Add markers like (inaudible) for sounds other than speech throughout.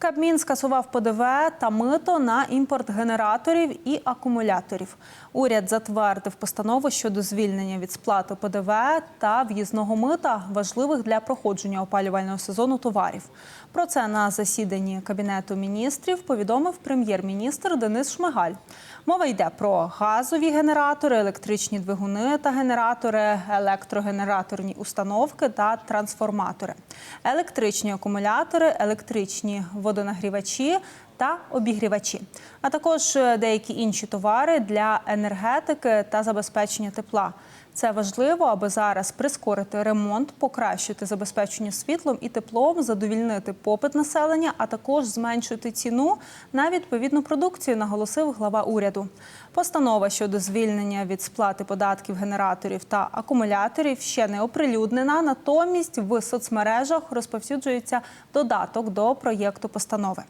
Кабмін скасував ПДВ та мито на імпорт генераторів і акумуляторів. Уряд затвердив постанову щодо звільнення від сплати ПДВ та в'їзного мита важливих для проходження опалювального сезону товарів. Про це на засіданні кабінету міністрів повідомив прем'єр-міністр Денис Шмигаль. Мова йде про газові генератори, електричні двигуни та генератори, електрогенераторні установки та трансформатори, електричні акумулятори, електричні водонагрівачі та обігрівачі, а також деякі інші товари для енергетики та забезпечення тепла. Це важливо, аби зараз прискорити ремонт, покращити забезпечення світлом і теплом, задовільнити попит населення, а також зменшити ціну на відповідну продукцію, наголосив глава уряду. Постанова щодо звільнення від сплати податків генераторів та акумуляторів ще не оприлюднена. Натомість в соцмережах розповсюджується додаток до проєкту постанови.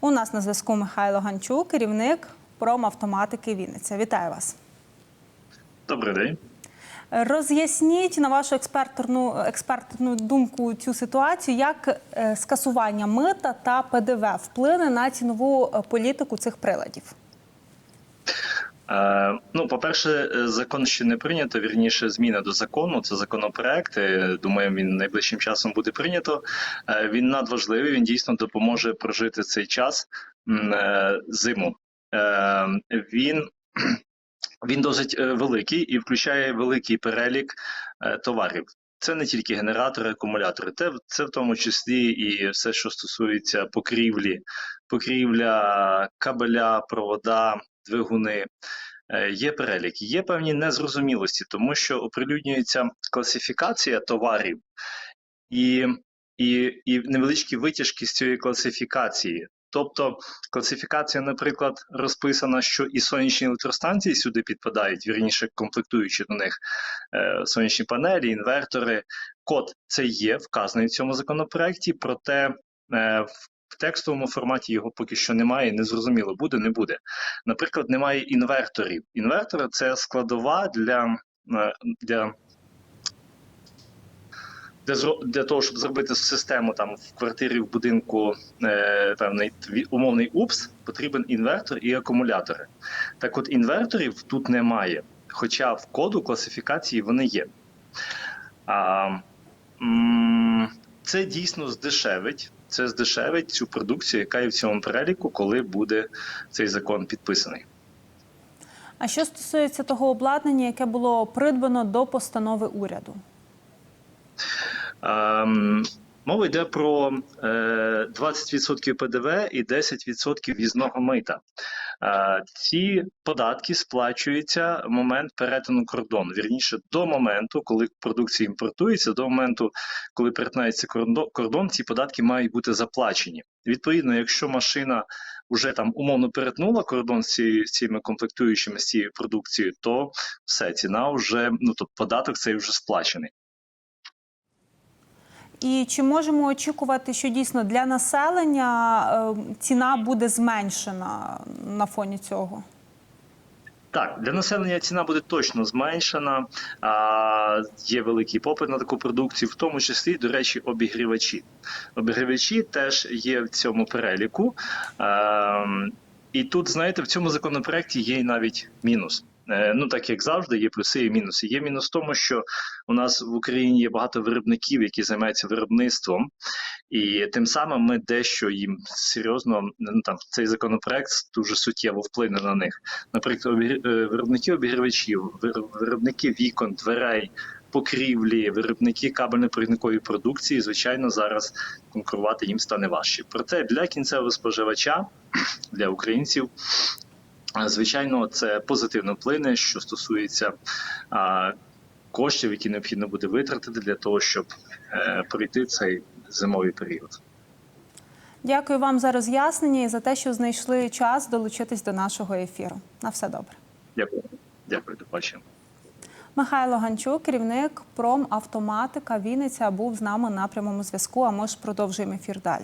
У нас на зв'язку Михайло Ганчук, керівник промавтоматики Вінниця. Вітаю вас. Добрий день. Роз'ясніть на вашу експертну експертну думку цю ситуацію, як е, скасування мита та ПДВ вплине на цінову е, політику цих приладів. Е, ну, по-перше, е, закон ще не прийнято. Вірніше, зміни до закону. Це законопроект. е, Думаю, він найближчим часом буде прийнято. Він надважливий. Він дійсно допоможе прожити цей час зиму. Він (clears throat) він досить великий і включає великий перелік товарів. Це не тільки генератори, акумулятори, це, це в тому числі і все, що стосується покрівлі, покрівля, кабеля, провода, двигуни. Е, Є перелік, є певні незрозумілості, тому що оприлюднюється класифікація товарів і, і, і невеличкі витяжки з цієї класифікації. Тобто класифікація, наприклад, розписана, що і сонячні електростанції сюди підпадають, вірніше комплектуючи до них е, сонячні панелі, інвертори. Код це є вказаний в цьому законопроекті, проте е, в текстовому форматі його поки що немає, не зрозуміло, буде, не буде. Наприклад, немає інверторів. Інвертори це складова для, е, для для, для того, щоб зробити систему там в квартирі, в будинку е, певний умовний УПС, потрібен інвертор і акумулятори. Так от інверторів тут немає, хоча в коду класифікації вони є. А, це дійсно здешевить. Це здешевить цю продукцію, яка є в цьому переліку, коли буде цей закон підписаний. А що стосується того обладнання, яке було придбано до постанови уряду? Ем, Мова йде про е, 20% ПДВ і 10% в'їзного мита. Е, ці податки сплачуються в момент перетину кордону. Вірніше, до моменту, коли продукція імпортується, до моменту, коли перетинається кордон, ці податки мають бути заплачені. Відповідно, якщо машина вже там умовно перетнула кордон з цими комплектуючими з цією продукцією, то все ціна вже ну тобто податок цей вже сплачений. І чи можемо очікувати, що дійсно для населення е, ціна буде зменшена на фоні цього? Так, для населення ціна буде точно зменшена. А, є великий попит на таку продукцію, в тому числі, до речі, обігрівачі. Обігрівачі теж є в цьому переліку. А, і тут, знаєте, в цьому законопроекті є навіть мінус. Е, Ну, так як завжди, є плюси і мінуси. Є мінус в тому, що у нас в Україні є багато виробників, які займаються виробництвом, і тим самим ми дещо їм серйозно ну там цей законопроект дуже суттєво вплине на них. Наприклад, е, виробники обігрівачів, виробники вікон, дверей, покрівлі, виробники кабельно-провідникової продукції, звичайно, зараз конкурувати їм стане важче. Проте для кінцевого споживача, (clears throat) для українців. Звичайно, це позитивно вплине, що стосується коштів, які необхідно буде витратити для того, щоб е, пройти цей зимовий період. Дякую вам за роз'яснення і за те, що знайшли час долучитись до нашого ефіру. На все добре. Дякую. Дякую, до побачення. Михайло Ганчук, керівник промавтоматика Вінниця, був з нами на прямому зв'язку. А ми ж продовжуємо ефір далі.